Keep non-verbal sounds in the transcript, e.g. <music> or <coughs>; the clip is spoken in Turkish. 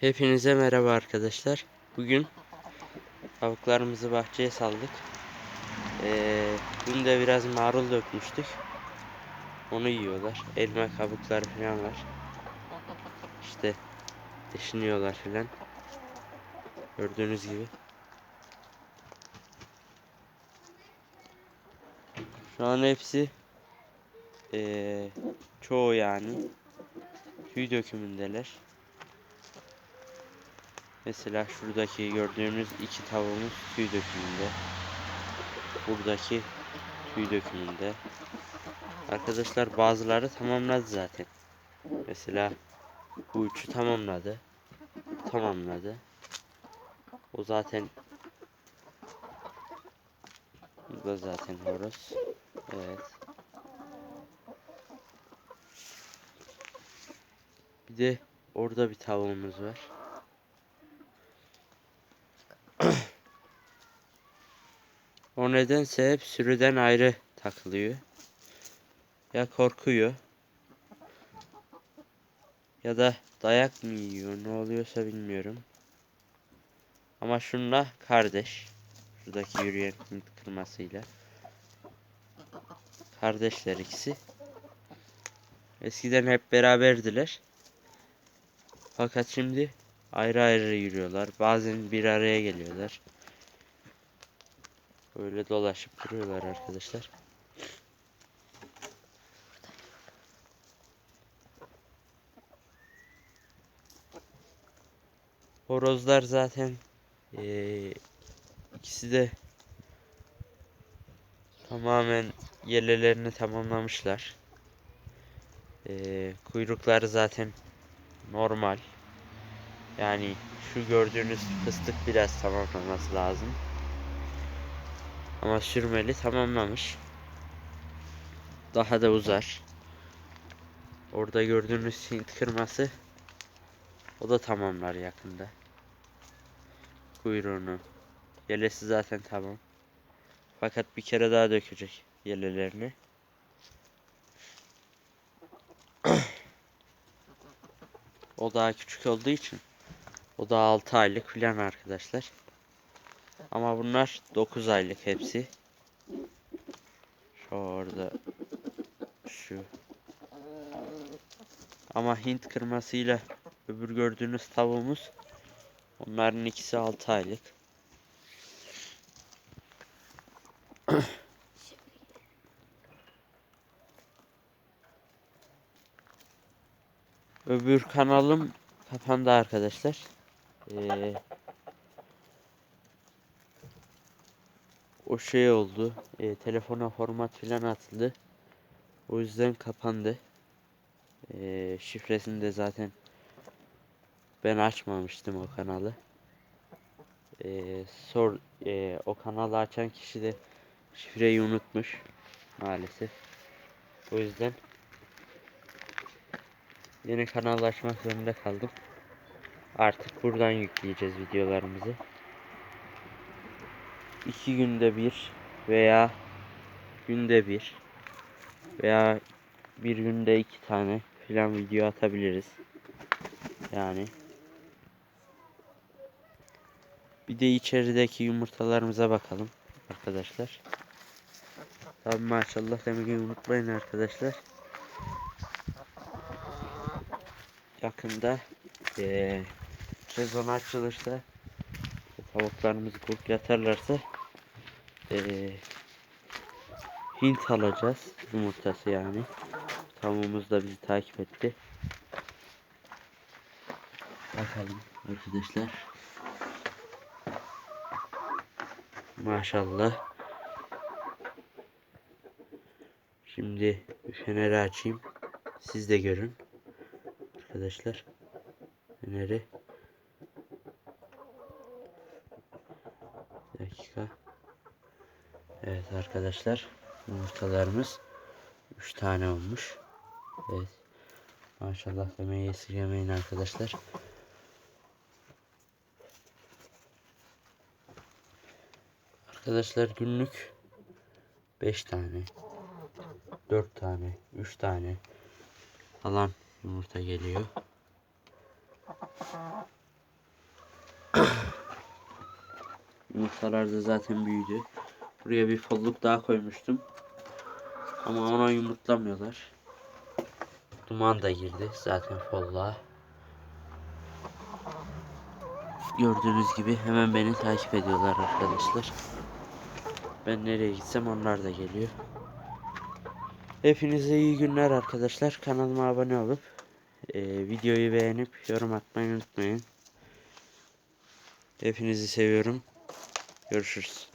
Hepinize merhaba arkadaşlar. Bugün tavuklarımızı bahçeye saldık. Ee, dün de biraz marul dökmüştük. Onu yiyorlar. Elma kabukları falan var. İşte deşiniyorlar falan. Gördüğünüz gibi. Şu an hepsi ee, çoğu yani tüy dökümündeler. Mesela şuradaki gördüğünüz iki tavuğumuz tüy dökümünde. Buradaki tüy dökümünde. Arkadaşlar bazıları tamamladı zaten. Mesela bu üçü tamamladı. Tamamladı. O zaten Bu da zaten horoz. Evet. Bir de orada bir tavuğumuz var. O nedense hep sürüden ayrı takılıyor. Ya korkuyor. Ya da dayak mı yiyor ne oluyorsa bilmiyorum. Ama şunla kardeş. Şuradaki yürüyen kırmasıyla. Kardeşler ikisi. Eskiden hep beraberdiler. Fakat şimdi ayrı ayrı yürüyorlar. Bazen bir araya geliyorlar. Böyle dolaşıp duruyorlar arkadaşlar. Horozlar zaten eee, ikisi de tamamen yelelerini tamamlamışlar. Eee, kuyrukları zaten normal. Yani şu gördüğünüz fıstık biraz tamamlaması lazım. Ama sürmeli tamamlamış. Daha da uzar. Orada gördüğünüz Hint kırması o da tamamlar yakında. Kuyruğunu. Yelesi zaten tamam. Fakat bir kere daha dökecek yelelerini. o daha küçük olduğu için o da 6 aylık filan arkadaşlar. Ama bunlar 9 aylık hepsi. Şu orada şu. Ama Hint kırmasıyla öbür gördüğünüz tavuğumuz onların ikisi 6 aylık. Öbür kanalım kapandı arkadaşlar. Ee, o şey oldu. E, telefona format filan atıldı. O yüzden kapandı. E, şifresini de zaten ben açmamıştım o kanalı. E, sor e, o kanalı açan kişi de şifreyi unutmuş maalesef. O yüzden yeni kanal açmak zorunda kaldım. Artık buradan yükleyeceğiz videolarımızı iki günde bir veya günde bir veya bir günde iki tane filan video atabiliriz. Yani bir de içerideki yumurtalarımıza bakalım arkadaşlar. Tabi maşallah demeyi unutmayın arkadaşlar. Yakında eee sezon açılırsa tavuklarımızı kurup yatarlarsa eee Hint alacağız yumurtası yani. Tavuğumuz da bizi takip etti. Bakalım arkadaşlar. Maşallah. Şimdi bir feneri açayım. Siz de görün. Arkadaşlar. Feneri. Bir dakika. Evet arkadaşlar yumurtalarımız 3 tane olmuş. Evet. Maşallah demeyi esirgemeyin arkadaşlar. Arkadaşlar günlük 5 tane 4 tane 3 tane falan yumurta geliyor. <coughs> Yumurtalar da zaten büyüdü. Buraya bir folluk daha koymuştum. Ama ona yumurtlamıyorlar. Duman da girdi zaten folluğa. Gördüğünüz gibi hemen beni takip ediyorlar arkadaşlar. Ben nereye gitsem onlar da geliyor. Hepinize iyi günler arkadaşlar. Kanalıma abone olup e, videoyu beğenip yorum atmayı unutmayın. Hepinizi seviyorum. Görüşürüz.